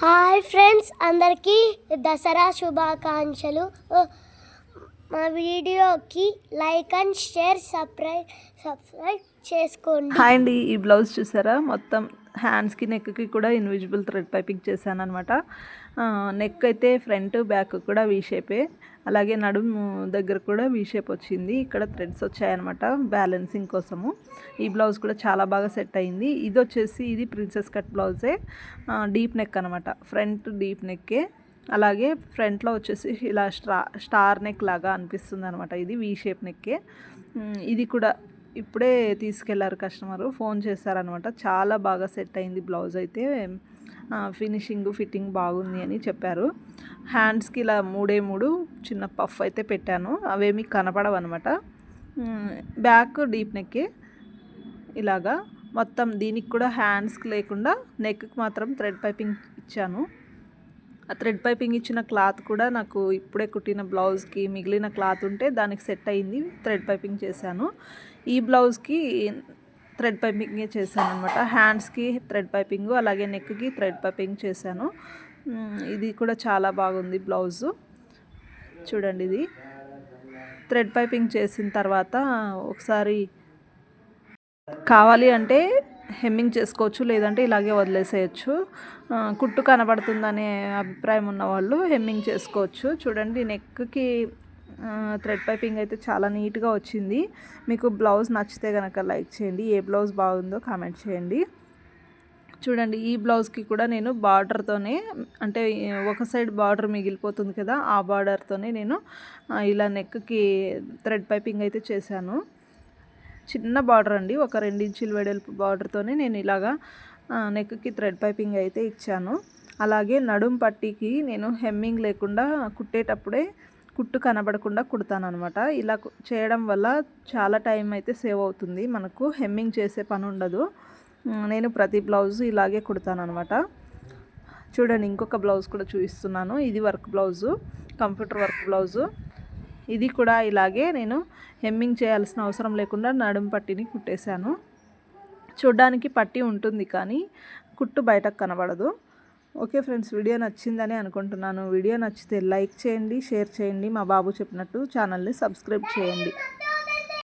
Hi friends అందరికీ దసరా శుభాకాంక్షలు. మా వీడియోకి like and share subscribe subscribe చేసుకోండి. హాయ్ అండి. ఈ బ్లౌజ్ చూసారా? మొత్తం హ్యాండ్స్కి నెక్కి కూడా ఇన్విజిబుల్ థ్రెడ్ పైపింగ్ చేశాను అనమాట నెక్ అయితే ఫ్రంట్ బ్యాక్ కూడా వీ షేపే అలాగే నడుము దగ్గర కూడా వీ షేప్ వచ్చింది. ఇక్కడ థ్రెడ్స్ వచ్చాయన్నమాట బ్యాలెన్సింగ్ కోసము. ఈ బ్లౌజ్ కూడా చాలా బాగా సెట్ అయింది. ఇది వచ్చేసి ఇది ప్రిన్సెస్ కట్ బ్లౌజే. డీప్ నెక్ అనమాట ఫ్రంట్ డీప్ నెక్కే. అలాగే ఫ్రంట్లో వచ్చేసి ఇలా స్టా స్టార్ నెక్ లాగా అనిపిస్తుంది అనమాట ఇది వీ షేప్ నెక్కే ఇది కూడా ఇప్పుడే తీసుకెళ్ళారు కస్టమర్. ఫోన్ చేశారనమాట చాలా బాగా సెట్ అయింది బ్లౌజ్ అయితే. ఫినిషింగ్ ఫిట్టింగ్ బాగుంది అని చెప్పారు. హ్యాండ్స్కి ఇలా మూడే మూడు చిన్న పఫ్ అయితే పెట్టాను. అవేమీ కనపడవు అనమాట బ్యాక్ డీప్ నెక్కే. ఇలాగా మొత్తం దీనికి కూడా హ్యాండ్స్కి లేకుండా నెక్కి మాత్రం థ్రెడ్ పైపింగ్ ఇచ్చాను. ఆ థ్రెడ్ పైపింగ్ ఇచ్చిన క్లాత్ కూడా నాకు ఇప్పుడే కుట్టిన బ్లౌజ్కి మిగిలిన క్లాత్ ఉంటే దానికి సెట్ అయింది థ్రెడ్ పైపింగ్ చేశాను. ఈ బ్లౌజ్కి థ్రెడ్ పైపింగే చేశాను అనమాట హ్యాండ్స్కి థ్రెడ్ పైపింగ్ అలాగే నెక్కి థ్రెడ్ పైపింగ్ చేశాను. ఇది కూడా చాలా బాగుంది బ్లౌజు. చూడండి ఇది. థ్రెడ్ పైపింగ్ చేసిన తర్వాత ఒకసారి కావాలి అంటే హెమ్మింగ్ చేసుకోవచ్చు లేదంటే ఇలాగే వదిలేసేయచ్చు. కుట్టు కనబడుతుందనే అభిప్రాయం ఉన్న వాళ్ళు హెమ్మింగ్ చేసుకోవచ్చు. చూడండి నెక్కి థ్రెడ్ పైపింగ్ అయితే చాలా నీట్గా వచ్చింది. మీకు బ్లౌజ్ నచ్చితే కనుక లైక్ చేయండి. ఏ బ్లౌజ్ బాగుందో కామెంట్ చేయండి. చూడండి ఈ బ్లౌజ్కి కూడా నేను బార్డర్తోనే అంటే ఒక సైడ్ బార్డర్ మిగిలిపోతుంది కదా ఆ బార్డర్తోనే నేను ఇలా నెక్కి థ్రెడ్ పైపింగ్ అయితే చేశాను. చిన్న బార్డర్ అండి. ఒక రెండించుల వెడల్పు బార్డర్తోనే నేను ఇలాగా నెక్కి థ్రెడ్ పైపింగ్ అయితే ఇచ్చాను. అలాగే నడుం పట్టీకి నేను హెమ్మింగ్ లేకుండా కుట్టేటప్పుడే కుట్టు కనబడకుండా కుడతాను అనమాట ఇలా కు- చేయడం వల్ల చాలా టైం అయితే సేవ్ అవుతుంది. మనకు హెమ్మింగ్ చేసే పని ఉండదు. నేను ప్రతి బ్లౌజ్ ఇలాగే కుడతానమాట చూడండి ఇంకొక బ్లౌజ్ కూడా చూపిస్తున్నాను. ఇది work blouse computer work blouse. ఇది కూడా ఇలాగే నేను హెమ్మింగ్ చేయాల్సిన అవసరం లేకుండా నడుం పట్టిని కుట్టేశాను. చూడ్డానికి పట్టి ఉంటుంది కానీ కుట్టు బయటకు కనబడదు. ఓకే ఫ్రెండ్స్ వీడియో నచ్చిందని అనుకుంటున్నాను. వీడియో నచ్చితే లైక్ చేయండి షేర్ చేయండి. మా బాబు చెప్పినట్టు ఛానల్ని సబ్స్క్రైబ్ చేయండి.